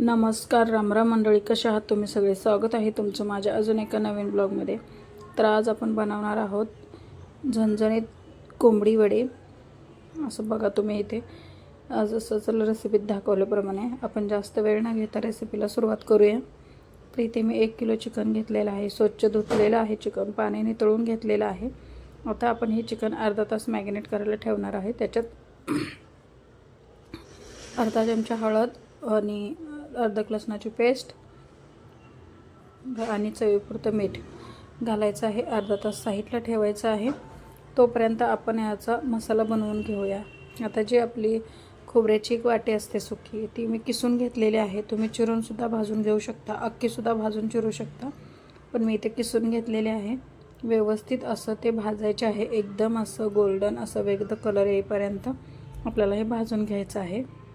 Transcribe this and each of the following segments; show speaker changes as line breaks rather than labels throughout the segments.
नमस्कार रामराम मंडळी कशा आहात तुम्ही? सगळे स्वागत आहे तुमचं माझ्या अजून एका नवीन ब्लॉगमध्ये. तर आज आपण बनवणार आहोत झणझणीत कोंबडी वडे. असं बघा तुम्ही इथे. आज असं रेसिपीत दाखवल्याप्रमाणे आपण जास्त वेळ न घेता रेसिपीला सुरुवात करूया. तर इथे मी एक किलो चिकन घेतलेलं आहे. स्वच्छ धुतलेलं आहे चिकन. पाण्याने तळून घेतलेलं आहे. आता आपण हे चिकन अर्धा तास मॅगिनेट करायला ठेवणार आहे. त्याच्यात अर्धा चमचा हळद आणि अर्धक लसणाची पेस्ट आणि चवीपुरतं मीठ घालायचं आहे. अर्धा तास साईडला ठेवायचं आहे. तोपर्यंत आपण याचा मसाला बनवून घेऊया. आता जी आपली खोबऱ्याची एक वाटी असते सुकी ती मी किसून घेतलेली आहे. तुम्ही चिरूनसुद्धा भाजून घेऊ शकता. अख्खीसुद्धा भाजून चिरू शकता. पण मी इथे किसून घेतलेले आहे. व्यवस्थित असं ते भाजायचे आहे. एकदम असं गोल्डन असं वेगळं कलर येईपर्यंत आपल्याला हे भाजून घ्यायचं आहे.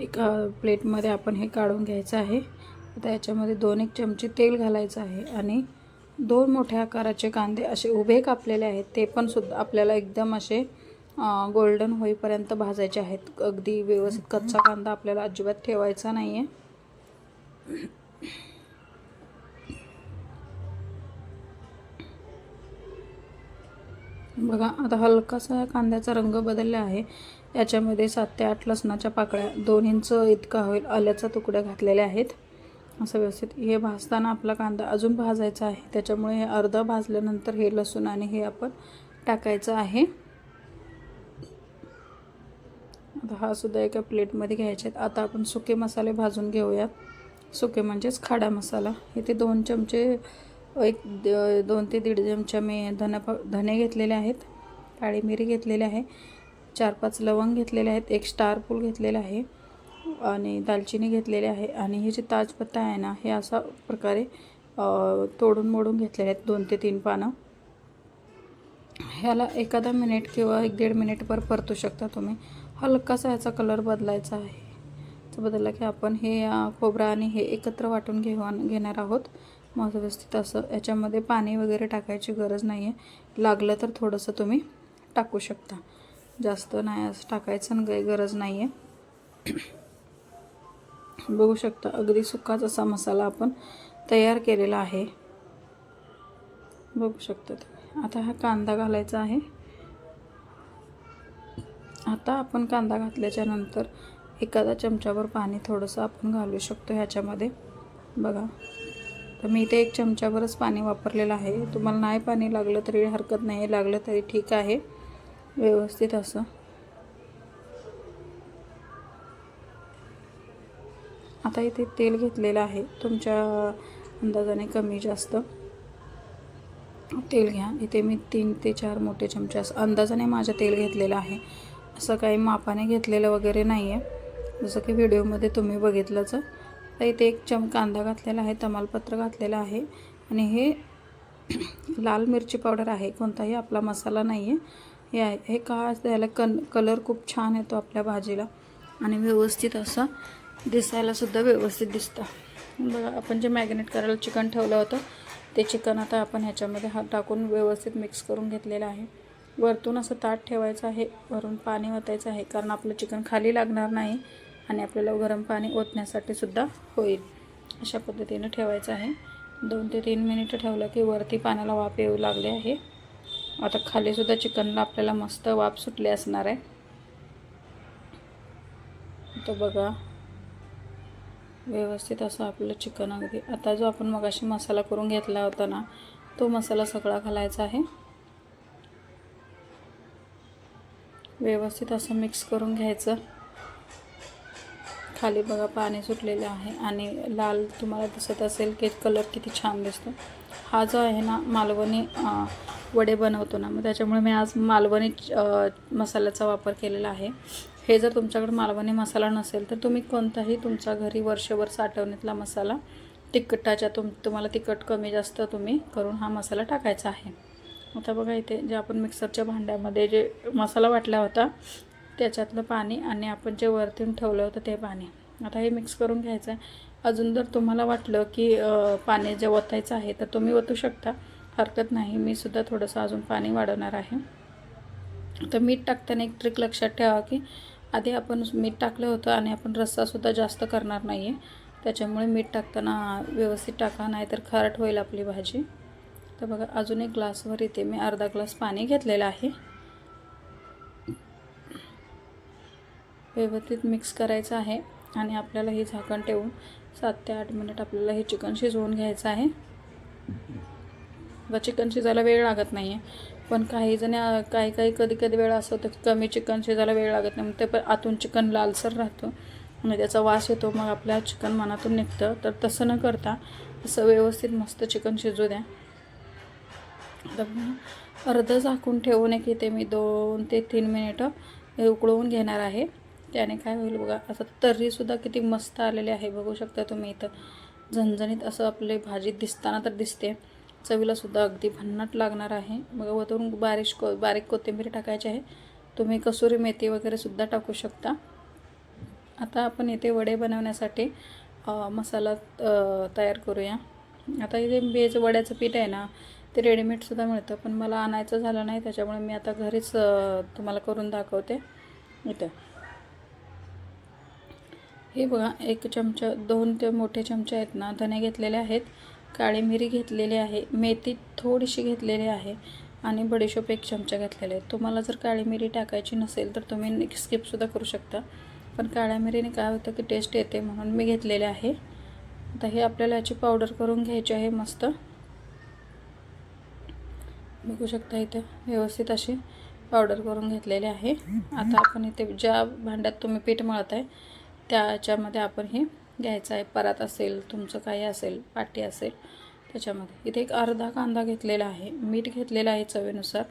एका प्लेटमध्ये आपण हे काढून घ्यायचं आहे. आता याच्यामध्ये दोन एक चमचे तेल घालायचं आहे आणि दोन मोठ्या आकाराचे कांदे असे उभे कापलेले आहेत. ते पण सुद्धा आपल्याला एकदम असे गोल्डन होईपर्यंत भाजायचे आहेत. अगदी व्यवस्थित कच्चा कांदा आपल्याला अजिबात ठेवायचा नाही आहे बघा आता हलकासा कांद्याचा रंग बदलला आहे. याच्यामध्ये सात ते आठ लसणाच्या पाकळ्या दोन इंच इतका होईल आल्याचा तुकड्या घातलेल्या आहेत. असं व्यवस्थित. हे भाजताना आपला कांदा अजून भाजायचा आहे. त्याच्यामुळे हे अर्धा भाजल्यानंतर हे लसूण आणि हे आपण टाकायचं आहे. आता हा सुद्धा एका प्लेटमध्ये घ्यायचे आहेत. आता आपण सुके मसाले भाजून घेऊयात. सुके म्हणजेच खाडा मसाला. इथे दोन चमचे एक दोन ते दीड चमचा मी धन धने घेतलेले आहेत काळी मिरी घेतलेली आहे चार पाच लवंग घेतलेले आहेत एक स्टार फूल घेतलेलं आहे आणि दालचिनी घेतलेली आहे आणि हे जे ताजपत्ता आहे ना हे असा प्रकारे तोडून मोडून घेतलेले आहेत दोन ते तीन पानं. ह्याला एखादा मिनिट किंवा एक दीड मिनिटभर परतू शकता तुम्ही. हलकासा ह्याचा कलर बदलायचा आहे. बदलला की आपण हे खोबरं आणि हे एकत्र वाटून घेऊन घेणार आहोत. मग व्यवस्थित असं. याच्यामध्ये पाणी वगैरे टाकायची गरज नाही आहे लागलं तर थोडंसं तुम्ही टाकू शकता. जास्त नाही असं टाकायचं काही गरज नाही आहे बघू शकता अगदी सुकाच असा मसाला आपण तयार केलेला आहे. बघू शकता तुम्ही. आता हा कांदा घालायचा आहे. आता आपण कांदा घातल्याच्या नंतर एखादा चमच्यावर पाणी थोडंसं आपण घालू शकतो ह्याच्यामध्ये. बघा. तर मी इथे एक चमच्यावरच पाणी वापरलेलं आहे. तुम्हाला नाही पाणी लागलं तरी हरकत नाही. लागलं तरी ठीक आहे. व्यवस्थित असं. आता इथे तेल घेतलेलं आहे. तुमच्या अंदाजाने कमी जास्त. तेल घ्या. इथे मी तीन ते चार मोठे चमचे असं अंदाजाने माझं तेल घेतलेलं आहे. असं काही मापाने घेतलेलं वगैरे नाही आहे जसं की व्हिडिओमध्ये तुम्ही बघितलंच. तर इथे एक चम कांदा घातलेला आहे तमालपत्र घातलेलं आहे आणि हे लाल मिरची पावडर आहे कोणताही आपला मसाला नाही आहे हे आहे हे का द्यायला कन कलर खूप छान येतो आपल्या भाजीला आणि व्यवस्थित असं दिसायलासुद्धा व्यवस्थित दिसतं. बघा आपण जे मॅग्नेट करायला चिकन ठेवलं होतं ते चिकन आता आपण ह्याच्यामध्ये हात टाकून व्यवस्थित मिक्स करून घेतलेलं आहे. वरतून असं ताट ठेवायचं आहे वरून पाणी ओतायचं आहे कारण आपलं चिकन खाली लागणार नाही. आणि आपल्याला गरम पाणी ओतण्यासाठी सुद्धा होईल. अशा पद्धतीनं ठेवायचं आहे. दोन ते तीन मिनिटं ठेवलं की वरती पाण्याला वाफ येऊ लागले आहे. आता खालीसुद्धा चिकनला आपल्याला मस्त वाफ सुटली असणार आहे. तो बघा व्यवस्थित असं आपलं चिकन अगदी. आता जो आपण मगाशी मसाला करून घेतला होता ना तो मसाला सगळा घालायचा आहे. व्यवस्थित असं मिक्स करून घ्यायचं. खाली बघा पाणी सुटलेलं आहे आणि लाल तुम्हाला दिसत असेल की कलर किती छान दिसतो. हा जो आहे ना मालवणी वडे बनवतो ना मग त्याच्यामुळे मी आज मालवणी मसाल्याचा वापर केलेला आहे. हे जर तुमच्याकडे मालवणी मसाला नसेल तर तुम्ही कोणताही तुमच्या घरी वर्षभर साठवणीतला मसाला तिखटाच्या तुम तुम्हाला तिखट कमी जास्त तुम्ही करून हा मसाला टाकायचा आहे. आता बघा इथे जे आपण मिक्सरच्या भांड्यामध्ये जे मसाला वाटला होता त्याच्यातलं पाणी आणि आपण जे वरतून ठेवलं होतं ते पाणी. आता हे मिक्स करून घ्यायचं आहे. अजून जर तुम्हाला वाटलं की पाणी जे ओतायचं आहे तर तुम्ही ओतू शकता. हरकत नाही. मी सुद्धा थोडंसं अजून पाणी वाढवणार आहे. तर मीठ टाकताना एक ट्रिक लक्षात ठेवा की आधी आपण मीठ टाकलं होतं आणि आपण रस्सासुद्धा जास्त करणार नाही आहे त्याच्यामुळे मीठ टाकताना व्यवस्थित टाका नाही तर खारट होईल आपली भाजी. तर बघा अजून एक ग्लासवर इथे मी अर्धा ग्लास पाणी घेतलेलं आहे. व्यवस्थित मिक्स करायचं आहे. आणि आपल्याला हे झाकण ठेवून सात ते आठ मिनिट आपल्याला हे चिकन शिजवून घ्यायचं आहे. व चिकन शिजायला वेळ लागत नाही आहे पण काही जण काही काही कधी कधी वेळ असं होतं की कमी चिकन शिजायला वेळ लागत नाही. मग ते पण आतून चिकन लालसर राहतं. आणि त्याचा वास येतो मग आपल्या चिकन मनातून निघतं. तर तसं न करता असं व्यवस्थित मस्त चिकन शिजू द्या. तर अर्धं झाकून ठेवून एक इथे मी दोन ते तीन मिनिटं हे उकळवून घेणार आहे. त्याने काय होईल बघा असं तर्रीसुद्धा किती मस्त आलेली आहे. बघू शकता तुम्ही इथं. झणझणीत असं आपले भाजी दिसताना तर दिसते. चवीलासुद्धा अगदी भन्नाट लागणार आहे. मग वरून बारीक को बारीक कोथिंबीर टाकायची आहे. तुम्ही कसुरी मेथी वगैरे सुद्धा टाकू शकता. आता आपण इथे वडे बनवण्यासाठी मसाला तयार करूया. आता इथे बेज वड्याचं पीठ आहे ना ते रेडीमेडसुद्धा मिळतं. पण मला आणायचं झालं नाही त्याच्यामुळे मी आता घरीच तुम्हाला करून दाखवते. इथं. हे बघा एक चमचा दोन ते मोठे चमचे आहेत ना धने घेतलेले आहेत काळी मिरी घेतलेली आहे मेथी थोडीशी घेतलेली आहे आणि बडीशोप एक चमचा घेतलेला आहे. तुम्हाला जर काळी मिरी टाकायची नसेल तर तुम्ही स्किपसुद्धा करू शकता. पण काळ्या मिरीने काय होतं की टेस्ट येते म्हणून मी घेतलेले आहे. आता हे आपल्याला याची पावडर करून घ्यायची आहे मस्त. बघू शकता इथे व्यवस्थित अशी पावडर करून घेतलेली आहे. आता आपण इथे ज्या भांड्यात तुम्ही पीठ मळत आहे त्याच्यामध्ये आपण हे घ्यायचं आहे. परात असेल तुमचं काही असेल पाटी असेल त्याच्यामध्ये. इथे एक अर्धा कांदा घेतलेला आहे. मीठ घेतलेलं आहे चवीनुसार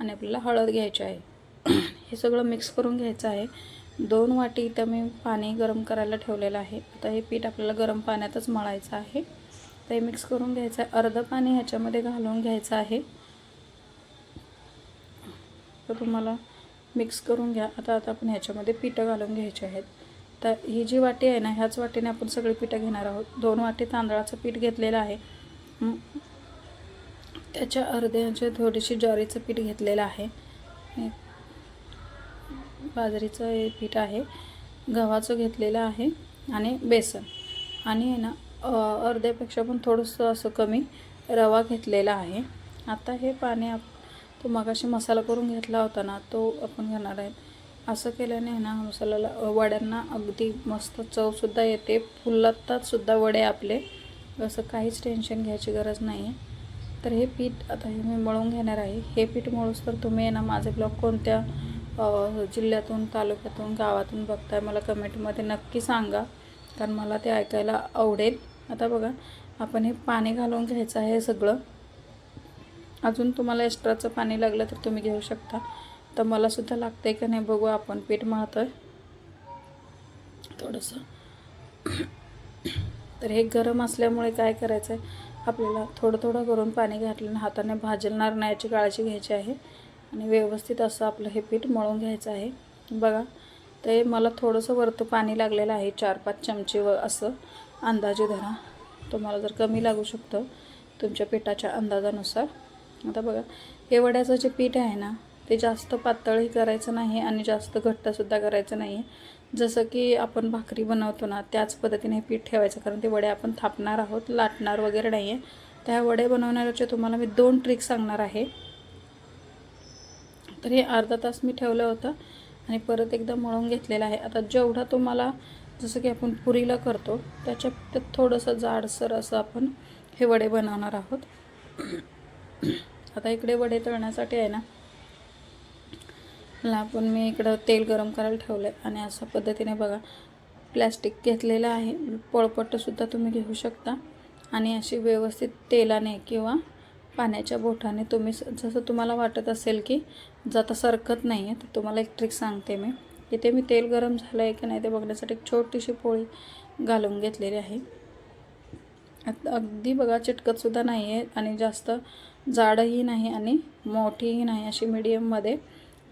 आणि आपल्याला हळद घ्यायची आहे. हे सगळं मिक्स करून घ्यायचं आहे. दोन वाटी इथं मी पाणी गरम करायला ठेवलेलं आहे. आता हे पीठ आपल्याला गरम पाण्यातच मळायचं आहे. तर हे मिक्स करून घ्यायचं आहे. अर्धं पाणी ह्याच्यामध्ये घालून घ्यायचं आहे. तर तुम्हाला मिक्स करून घ्या. आता आता आपण ह्याच्यामध्ये पिठं घालून घ्यायचे आहेत. तर ही जी वाटी आहे ना ह्याच वाटीने आपण सगळी पिठं घेणार आहोत. दोन वाटी तांदळाचं पीठ घेतलेलं आहे. त्याच्या अर्ध्याचे थोडीशी ज्वारीचं पीठ घेतलेलं आहे. बाजरीचं हे पीठ आहे. गव्हाचं घेतलेलं आहे आणि बेसन. आणि आहे ना अर्ध्यापेक्षा पण थोडंसं असं कमी रवा घेतलेला आहे. आता हे पाणी आप तो मगाशी मसाला करून घेतला होता ना तो आपण घेणार आहे. असं केल्याने ना मसाल्याला वड्यांना अगदी मस्त चवसुद्धा येते. फुलतातसुद्धा वडे आपले. असं काहीच टेन्शन घ्यायची गरज नाही आहे तर हे पीठ आता हे मी मळून घेणार आहे. हे पीठ मळूस तर तुम्ही आहे ना माझे ब्लॉग कोणत्या जिल्ह्यातून तालुक्यातून गावातून बघताय मला कमेंटमध्ये नक्की सांगा. कारण मला ते ऐकायला आवडेल. आता बघा आपण हे पाणी घालून घ्यायचं आहे सगळं. अजून तुम्हाला एक्स्ट्राचं पाणी लागलं तर तुम्ही घेऊ शकता. तर मला सुद्धा आहे का नाही बघू आपण. पीठ आहे थोडंसं. तर हे गरम असल्यामुळे काय करायचं आहे आपल्याला थोडं थोडं करून पाणी घातलं आणि हाताने भाजलणार नाही याची काळजी घ्यायची आहे. आणि व्यवस्थित असं आपलं हे पीठ मळून घ्यायचं आहे. बघा. ते मला थोडंसं वरतं पाणी लागलेलं आहे. चार पाच चमचे व असं अंदाजे धरा. तुम्हाला जर कमी लागू शकतं तुमच्या पिठाच्या अंदाजानुसार. आता बघा. हे वड्याचं जे पीठ आहे ना ते जास्त पातळही करायचं नाही आणि जास्त घट्टसुद्धा करायचं नाही. जसं की आपण भाकरी बनवतो ना त्याच पद्धतीने हे पीठ ठेवायचं कारण ते वडे आपण थापणार आहोत लाटणार वगैरे नाही आहे त्या वडे बनवण्याचे तुम्हाला मी दोन ट्रिक सांगणार आहे. तर हे अर्धा तास मी ठेवलं होतं आणि परत एकदा मळून घेतलेलं आहे. आता जेवढा तुम्हाला जसं की आपण पुरीला करतो त्याच्या त्यात थोडंसं जाडसर असं आपण हे वडे बनवणार आहोत. आता इकडे वडे तळण्यासाठी आहे ना ला पण मी इकडं तेल गरम करायला ठेवलं आहे आणि अशा पद्धतीने बघा प्लॅस्टिक घेतलेलं आहे. पळपटसुद्धा तुम्ही घेऊ शकता. आणि अशी व्यवस्थित तेलाने किंवा पाण्याच्या बोटाने तुम्ही स- जसं तुम्हाला वाटत असेल की जाता सरकत नाही आहे तर तुम्हाला एक ट्रिक सांगते मी. इथे मी तेल गरम झालं आहे की नाही ते बघण्यासाठी एक छोटीशी पोळी घालून घेतलेली आहे. अगदी बघा चिटकतसुद्धा नाही आहे आणि जास्त जाडही नाही आणि मोठीही नाही अशी मिडियममध्ये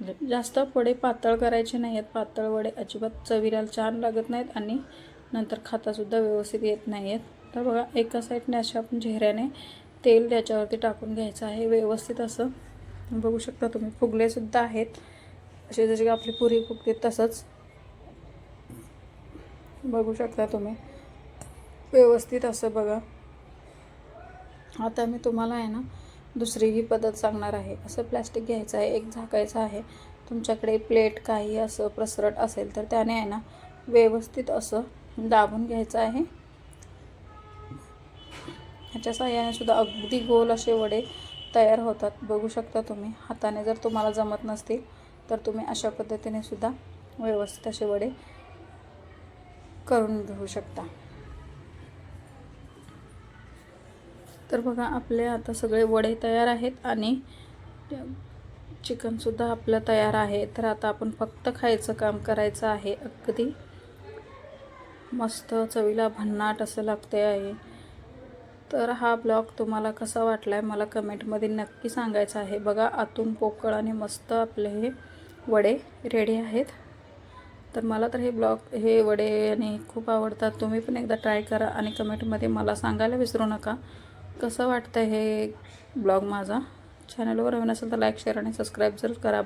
म्हणजे जास्त वडे पातळ करायचे नाही आहेत पातळ वडे अजिबात चवीला छान लागत नाहीत आणि नंतर खातासुद्धा व्यवस्थित येत नाही आहेत तर बघा एका साईडने अशा आपण चेहऱ्याने तेल त्याच्यावरती टाकून घ्यायचं आहे. व्यवस्थित असं बघू शकता तुम्ही. फुगलेसुद्धा आहेत. असे जसे की आपली पुरी फुगते तसंच. बघू शकता तुम्ही. व्यवस्थित असं बघा. आता मी तुम्हाला आहे ना दुसरी ही पद्धत सांगणार आहे. असं प्लॅस्टिक घ्यायचं आहे एक झाकायचं आहे. तुमच्याकडे प्लेट काही असं प्रसरट असेल तर त्याने आहे ना व्यवस्थित असं दाबून घ्यायचं आहे. ह्याच्या साह्याने सुद्धा अगदी गोल असे वडे तयार होतात. बघू शकता तुम्ही हाताने जर तुम्हाला जमत नसतील तर तुम्ही अशा पद्धतीने सुद्धा व्यवस्थित असे वडे करून घेऊ शकता. तर बघा आपले आता सगळे वडे तयार आहेत आणि चिकनसुद्धा आपलं तयार आहे. तर आता आपण फक्त खायचं काम करायचं आहे. अगदी मस्त चवीला भन्नाट असं लागते आहे. तर हा ब्लॉग तुम्हाला कसा वाटला आहे मला कमेंटमध्ये नक्की सांगायचं आहे. बघा आतून पोकळ आणि मस्त आपले हे वडे रेडी आहेत. तर मला तर हे ब्लॉग हे वडे आणि खूप आवडतात. तुम्ही पण एकदा ट्राय करा आणि कमेंटमध्ये मला सांगायला विसरू नका. कसं वाटतं हे ब्लॉग माझा? चॅनलवर नवीन असेल तर लाईक शेअर आणि सबस्क्राईब जरूर करा.